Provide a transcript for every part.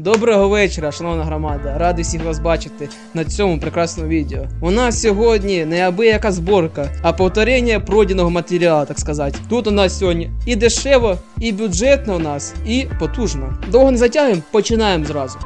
Доброго вечора, шановна громада. Радий всіх вас бачити на цьому прекрасному відео. У нас сьогодні неабияка зборка, а повторення пройденого матеріалу, так сказати. Тут у нас сьогодні і дешево, і бюджетно у нас, і потужно. Довго не затягуємо, починаємо зразу.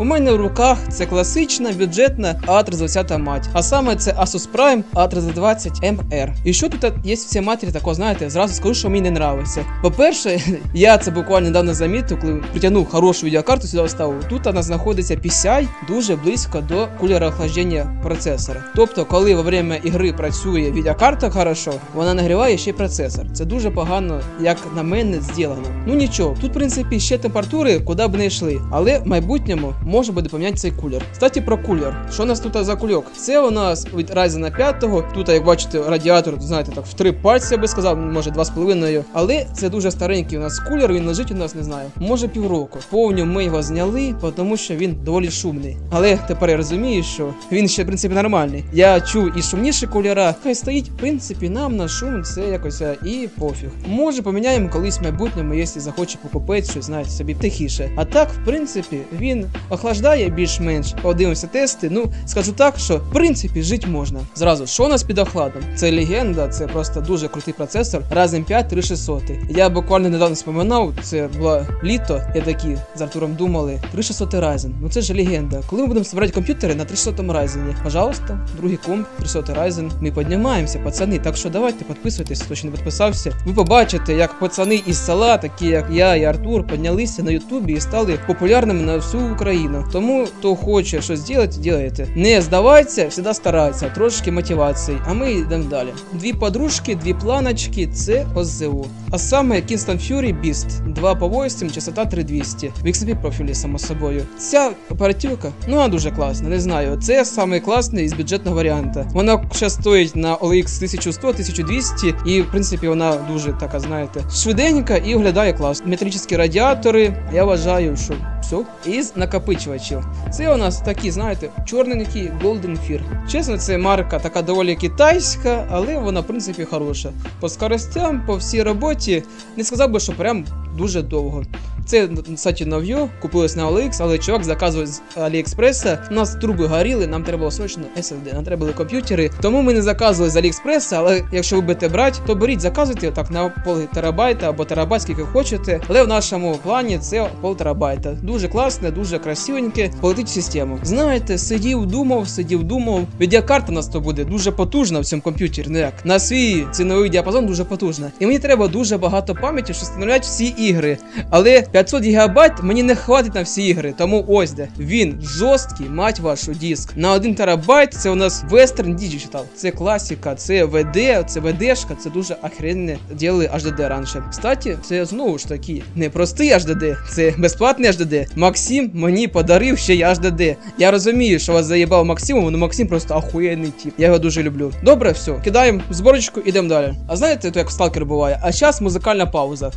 У мене в руках це класична бюджетна A320 мать. А саме це Asus Prime A320MR. І що тут є в цій матері такого, знаєте, зразу скажу, що мені не нравиться. По-перше, я це буквально недавно замітив, коли притягнув хорошу відеокарту сюди вставив. Тут вона знаходиться PCI дуже близько до кулера охлаждення процесора. Тобто, коли во время ігри працює відеокарта хорошо, вона нагріває ще й процесор. Це дуже погано, як на мене, зроблено. Ну нічого, тут в принципі ще температури, куди б не йшли, але в майбутньому може буде поміняти цей кулер. Кстати, про кулер. Що у нас тут за кульок? Це у нас від Ryzen 5. Тут, як бачите, радіатор, знаєте, так в три пальці, я би сказав, може два з половиною. Але це дуже старенький у нас кулер, він лежить у нас, не знаю, може півроку. Повню ми його зняли, тому що він доволі шумний. Але тепер я розумію, що він ще в принципі нормальний. Я чув і шумніші кулера. Хай стоїть, в принципі, нам на шум це якось і пофіг. Може поміняємо колись в майбутньому, якщо захоче покупити щось, знаєте, собі тихіше. А так, в принципі, він охлаждає більш-менш. Подивимося тести. Ну, скажу так, що в принципі жити можна. Зразу, що у нас під охладом? Це легенда, це просто дуже крутий процесор. Ryzen 5 3600. Я буквально недавно споминав, це було літо. Я такі з Артуром думали. 3600 Ryzen. Ну це ж легенда. Коли ми будемо збирати комп'ютери на 3600 Ryzen, пожалуйста, другий комп 300 Ryzen. Ми піднімаємося, пацани. Так що давайте підписуйтесь, хто ще не підписався. Ви побачите, як пацани із села, такі як я і Артур, піднялися на Ютубі і стали популярними на всю Україну. Тому хто хоче щось зробити, ділайте. Не здавайтеся, завжди старайтеся, трошки мотивації. А ми йдемо далі. Дві подружки, дві планочки це ОЗУ. А саме Kingston Fury Beast 2 по 8, частота 3200. В XP профілі, само собою. Ця оперативка, ну вона дуже класна, не знаю. Це саме класний із бюджетного варіанта. Вона ще стоїть на OLX 1100-1200, і в принципі вона дуже така, знаєте, швиденька і виглядає класно. Металічні радіатори, я вважаю, що все. Із накопичувачів. Це у нас такі, знаєте, чорненькі Golden Fear. Чесно, це марка така доволі китайська, але вона, в принципі, хороша. По скоростям, по всій роботі, не сказав би, що прям дуже довго. Це, кстати, нов'ю, купилось на OLX, але чувак заказував з Аліекспреса. У нас труби горіли, нам треба було срочно SSD, нам треба були комп'ютери. Тому ми не заказували з Аліекспреса, але якщо ви будете брати, то беріть, заказуйте так на пол терабайта або терабайт, скільки хочете. Але в нашому плані це пол терабайта. Дуже класне, дуже красивеньке, полетить систему. Знаєте, сидів, думав, сидів, думав. Відеокарта у нас то буде дуже потужна в цьому комп'ютері. Ну як на свій ціновий діапазон дуже потужна. І мені треба дуже багато пам'яті, щоб встановляти всі ігри. Але 500 гігабайт мені не хватить на всі ігри. Тому ось де він жорсткий, мать вашу диск. На 1 терабайт це у нас Western Digital. Це класика, це VD, це VD-шка, це дуже охренне діли HDD раніше. Кстати, це знову ж таки не простий HDD, це безплатний HDD. Максим мені подарив ще й HDD. Я розумію, що вас заїбав Максимом, але Максим просто охуєнний тип. Я його дуже люблю. Добре, все, кидаємо зборочку, ідемо далі. А знаєте, то як в сталкер буває? А зараз музикальна пауза.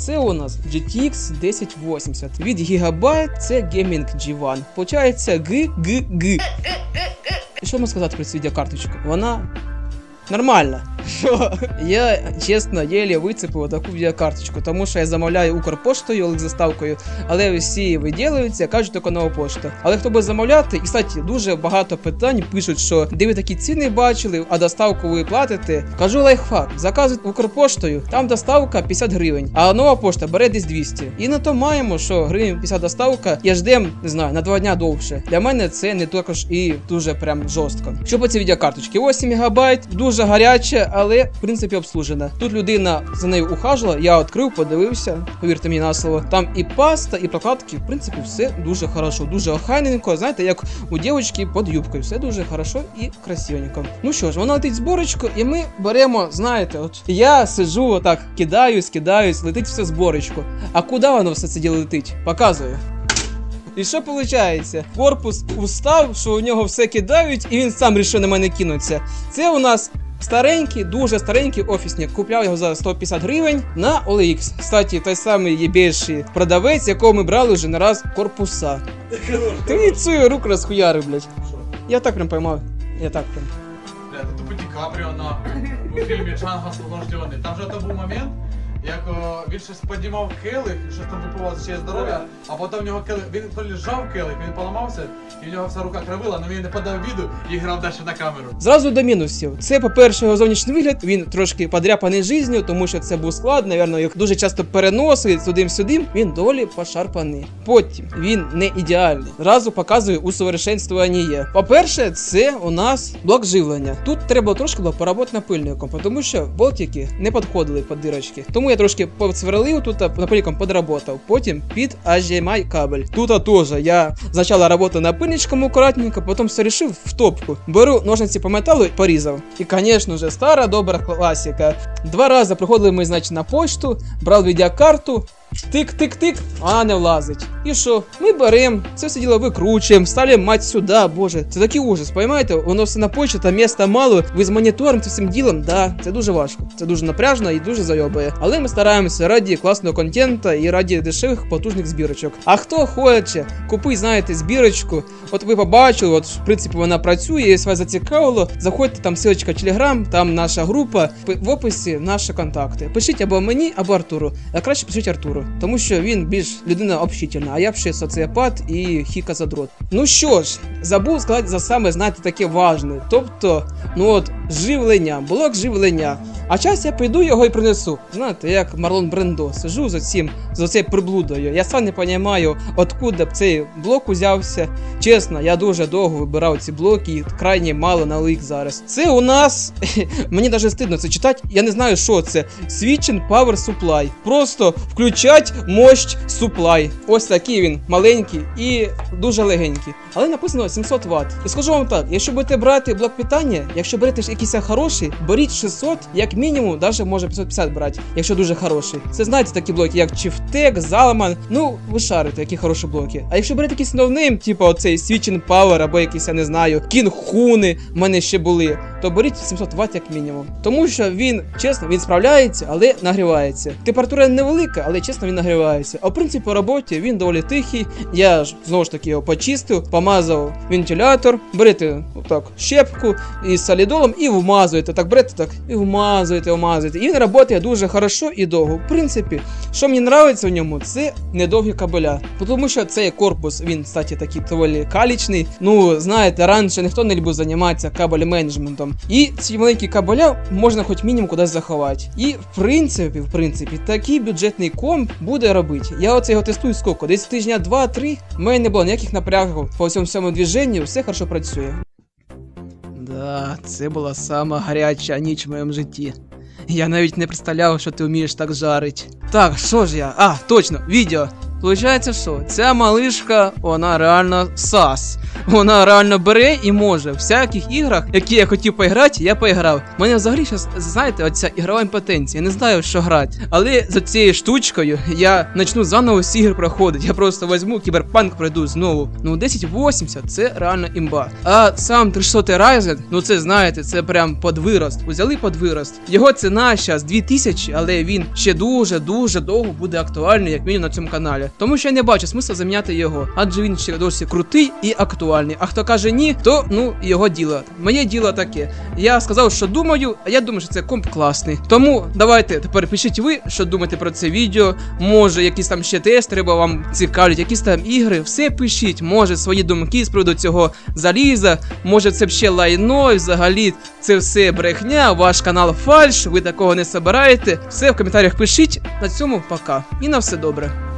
Це у нас GTX 1080 від Gigabyte, це Gaming G1. Получається GGG. Що можна сказати про цю відеокарточку? Вона нормальна. Що? Я чесно єлі вицепив таку відеокарточку, тому що я замовляю Укрпоштою з заставкою, але всі виділюються, кажуть тільки нова пошта. Але хто буде замовляти, і кстати, дуже багато питань пишуть, що де ви такі ціни бачили, а доставку ви платите. Кажу лайфхак, заказують Укрпоштою, там доставка 50 гривень, а нова пошта бере десь 200. І на то маємо, що гривень 50 доставка, я ждем, не знаю, на 2 дня довше. Для мене це не також і дуже прям жорстко. Що по цій відеокарточці? 8 МБ, дуже гаряче, але в принципі обслужена. Тут людина за нею ухажувала, я відкрив, подивився, повірте мені на слово. Там і паста, і прокладки, в принципі, все дуже хорошо, дуже охайненько, знаєте, як у дівчинки під юбкою. Все дуже хорошо і красивенько. Ну що ж, вона летить зборочку, і ми беремо, знаєте, от я сиджу, отак, кидаюсь, кидаюсь, летить все зборочку. А куди воно все це діло летить? Показую. І що виходить? Корпус устав, що у нього все кидають, і він сам рішив на мене кинутися. Це у нас Старенький, дуже старенький офісник. Купляв його за 150 гривень на OLX. Кстати, той самий єбейший продавець, якого ми брали вже не раз корпуса. Ти цю руку розхуярив, блядь. Я так прям поймав. Я так прям. Бля, ти тупо Ді Капріо на у фільмі Джанго Освобождений. Там же то був момент, як о, він щось піднімав келих, щось там випивав ще здоров'я, а потім в нього келих, він то лі зжав келих, він поламався, і в нього вся рука кривила, але він не подав віду і грав далі на камеру. Зразу до мінусів. Це, по-перше, його зовнішній вигляд. Він трошки подряпаний життю, тому що це був склад, напевно, їх дуже часто переносили сюди-сюди. Він доволі пошарпаний. Потім він не ідеальний. Зразу показує усовершенствування є. По-перше, це у нас блок живлення. Тут треба трошки було поработати напильником, тому що болтики не підходили під дирочки. Тому я трошки посверлив тут напильником подработав. Потім під HDMI кабель. Тут теж я спочатку працював напильничком акуратненько, потім все рішив в топку. Беру ножниці по металу, порізав. І, звісно ж, стара добра класика. Два рази приходили ми, значить, на почту, брав відеокарту. Тик-тик-тик, а не влазить. І що? Ми беремо, це все діло викручуємо, ставимо мать сюди, боже, це такий ужас, поймаєте? Воно все на там міста мало, ви з монітором цим ділом, да, це дуже важко. Це дуже напряжно і дуже зайобує. Але ми стараємося раді класного контента і раді дешевих потужних збірочок. А хто хоче, купи, знаєте, збірочку. От ви побачили, от в принципі вона працює, якщо вас зацікавило, заходьте там ссылочка Telegram, там наша група, в описі наші контакти. Пишіть або мені, або Артуру. А краще пишіть Артуру, тому що він більш людина общительна, а я ще соціопат і хіка задрот. Ну що ж, забув сказати за саме, знаєте, таке важне. Тобто, ну от живлення, блок живлення. А час я прийду його і принесу. Знаєте, як Марлон Брендо, сижу з оцім, з оцею приблудою. Я сам не розумію, откуда б цей блок узявся. Чесно, я дуже довго вибирав ці блоки, і крайні мало на лик зараз. Це у нас. Мені навіть стидно це читати. Я не знаю, що це. Switching Power Supply. Просто включать мощь supply. Ось такий він маленький і дуже легенький. Але написано 700 Вт. І скажу вам так: якщо будете брати блок питання, якщо берете якийсь хороший, беріть 600, як мінімум, навіть може 550 брати, якщо дуже хороший. Це знаєте такі блоки, як Чифтек, Заламан. Ну, ви шарите, які хороші блоки. А якщо брати якісь новним, типу оцей Свічен Power або якийсь, я не знаю, Кінхуни в мене ще були, то беріть 700 Вт як мінімум. Тому що він, чесно, він справляється, але нагрівається. Температура невелика, але чесно, він нагрівається. А в принципі, по роботі він доволі тихий. Я ж знову ж таки його почистив, помазав вентилятор, берете отак щепку із солідолом і вмазуєте. Так берете так і вмазуєте, вмазуєте. І він працює дуже хорошо і довго. В принципі, що мені подобається в ньому, це недовгі кабеля. Тому що цей корпус, він, кстати, такий доволі калічний. Ну, знаєте, раніше ніхто не любив займатися кабель менеджментом. І ці маленькі кабеля можна хоч мінімум кудись заховати. І в принципі, в принципі, такий бюджетний комп буде робити. Я оце його тестую скільки? Десь тижня 2-3. У мене не було ніяких напрягів по всьому всьому движенню, все хорошо працює. Да, це була сама гаряча ніч в моєму житті. Я навіть не представляв, що ти вмієш так жарить. Так, що ж я? А, точно, відео. Получається, що ця малишка, вона реально сас. Вона реально бере і може. В всяких іграх, які я хотів поіграти, я поіграв. У мене взагалі зараз, знаєте, оця ігрова імпотенція. Я не знаю, що грати. Але за цією штучкою я почну заново всі ігри проходити. Я просто візьму кіберпанк, пройду знову. Ну, 1080 це реально імба. А сам 300 Ryzen, ну це знаєте, це прям подвирост. Взяли подвирост. Його ціна зараз 2000, але він ще дуже-дуже довго буде актуальний, як мінімум на цьому каналі. Тому що я не бачу смисла заміняти його, адже він ще досі крутий і актуальний. А хто каже ні, то ну його діло. Моє діло таке. Я сказав, що думаю, а я думаю, що це комп класний. Тому давайте тепер пишіть ви, що думаєте про це відео. Може, якісь там ще тест треба вам цікавлять, якісь там ігри. Все пишіть. Може, свої думки з приводу цього заліза. Може, це ще лайно, і взагалі це все брехня, ваш канал фальш, ви такого не собираєте. Все в коментарях пишіть. На цьому пока. І на все добре.